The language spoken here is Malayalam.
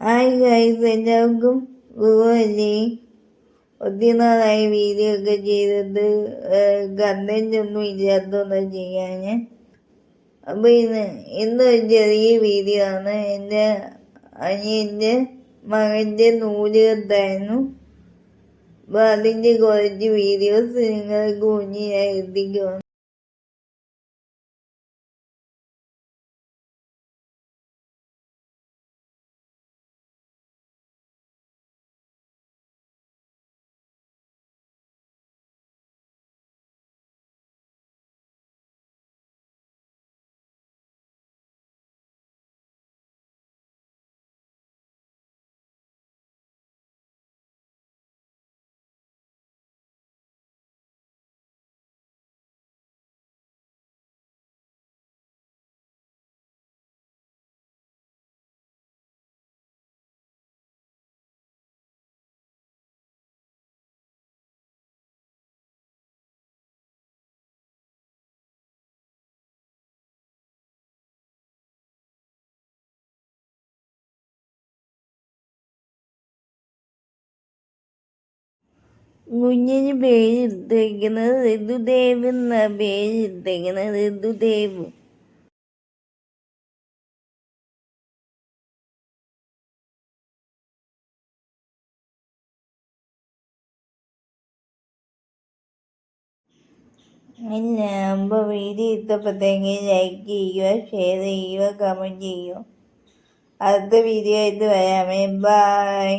ഹായ് ഗൈസ് എല്ലാവർക്കും സുഖമല്ലേ ഒത്തിരി നാളായി വീഡിയോ ഒക്കെ ചെയ്തിട്ട് കണ്ടന്റ് ഒന്നും ഇല്ലാത്തതുകൊണ്ട് ചെയ്യാൻ അപ്പോൾ ഇന്ന് ഇന്നൊരു ചെറിയ വീഡിയോ ആണ്. എന്റെ അനിയന്റെ മകന്റെ നൂൽ കത്തായിരുന്നു അപ്പോൾ അതിന്റെ കുറച്ച് വീഡിയോസ് നിങ്ങൾക്ക് മുന്നിൽ എത്തിക്കുവാണ് കുഞ്ഞിന് പേരിട്ടേക്കുന്നത് ഋതുദേവ് എന്ന പേരിട്ടേക്കുന്നത് ഋതുദേവ്. ഇല്ല അപ്പോൾ വീഡിയോ ലൈക്ക് ചെയ്യുക ഷെയർ ചെയ്യുക കമന്റ് ചെയ്യുക അടുത്ത വീഡിയോ ആയിട്ട് വരാമേ ബായ്